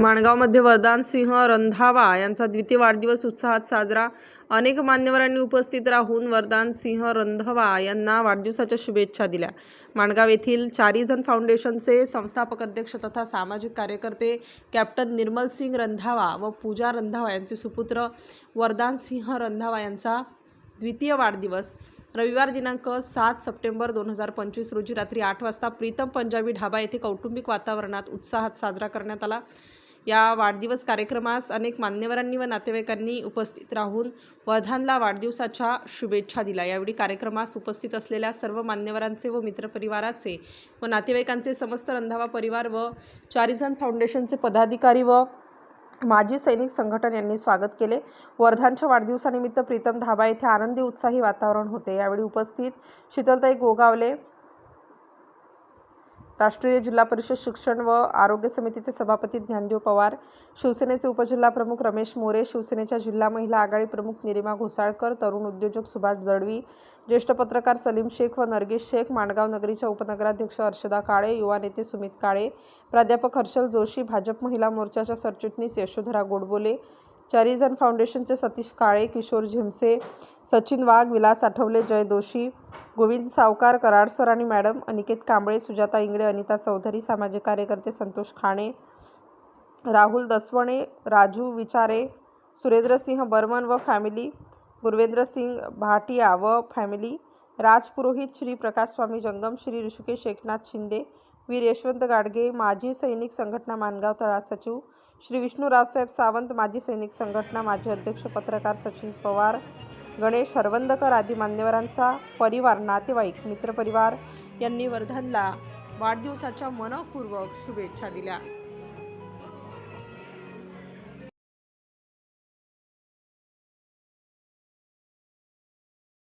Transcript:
माणगावमध्ये वरदान सिंह रंधावा यांचा द्वितीय वाढदिवस उत्साहात साजरा. अनेक मान्यवरांनी उपस्थित राहून वरदान सिंह रंधावा यांना वाढदिवसाच्या शुभेच्छा दिल्या. माणगाव येथील चारीजन फाउंडेशनचे संस्थापक अध्यक्ष तथा सामाजिक कार्यकर्ते कॅप्टन निर्मल सिंग रंधावा व पूजा रंधावा यांचे सुपुत्र वरदान सिंह रंधावा यांचा द्वितीय वाढदिवस. रविवार दिनांक सात सप्टेंबर दोन हजार पंचवीस रोजी रात्री आठ वाजता प्रीतम पंजाबी ढाबा येथे कौटुंबिक वातावरणात उत्साहात साजरा करण्यात आला. या वाढदिवस कार्यक्रमास अनेक मान्यवरांनी व नातेवाईकांनी उपस्थित राहून वर्धानला वाढदिवसाच्या शुभेच्छा दिल्या. यावेळी कार्यक्रमास उपस्थित असलेल्या सर्व मान्यवरांचे व मित्रपरिवाराचे व नातेवाईकांचे समस्त रंधावा परिवार व चारिझन फाउंडेशनचे पदाधिकारी व माजी सैनिक संघटन यांनी स्वागत केले. वर्धांच्या वाढदिवसानिमित्त प्रीतम धाबा येथे आनंदी उत्साही वातावरण होते. यावेळी उपस्थित शीतलताई गोगावले राष्ट्रीय जिल्हा परिषद शिक्षण व आरोग्य समितीचे सभापती ज्ञानदेव पवार शिवसेनेचे उपजिल्हा प्रमुख रमेश मोरे शिवसेनेच्या जिल्हा महिला आघाडी प्रमुख निरिमा घोसाळकर तरुण उद्योजक सुभाष जळवी ज्येष्ठ पत्रकार सलीम शेख व नरगेश शेख माणगाव नगरीच्या उपनगराध्यक्ष अर्षदा काळे युवा नेते सुमित काळे प्राध्यापक हर्षल जोशी भाजप महिला मोर्चाच्या सरचिटणीस यशोधरा गोडबोले चॅरिझन फाउंडेशनचे सतीश काळे किशोर झिमसे सचिन वाघ विलास आठवले जय दोशी गोविंद सावकार कराड सर आणि मॅडम अनिकेत कांबळे सुजाता इंगळे अनिता चौधरी सामाजिक कार्यकर्ते संतोष खाणे राहुल दसवणे राजू विचारे सुरेंद्रसिंह बर्मन व फॅमिली गुरवेंद्रसिंग भाटिया व फॅमिली राज पुरोहित श्री प्रकाश स्वामी जंगम श्री ऋषिकेश एकनाथ शिंदे वीर यशवंत गाडगे माजी सैनिक संघटना मानगाव तळा सचिव श्री विष्णू रावसाहेब सावंत माजी सैनिक संघटना माजी अध्यक्ष पत्रकार सचिन पवार गणेश हरवंदकर आदी मान्यवरांचा परिवार नातेवाईक मित्रपरिवार यांनी वर्धनला वाढदिवसाच्या मनपूर्वक शुभेच्छा दिल्या.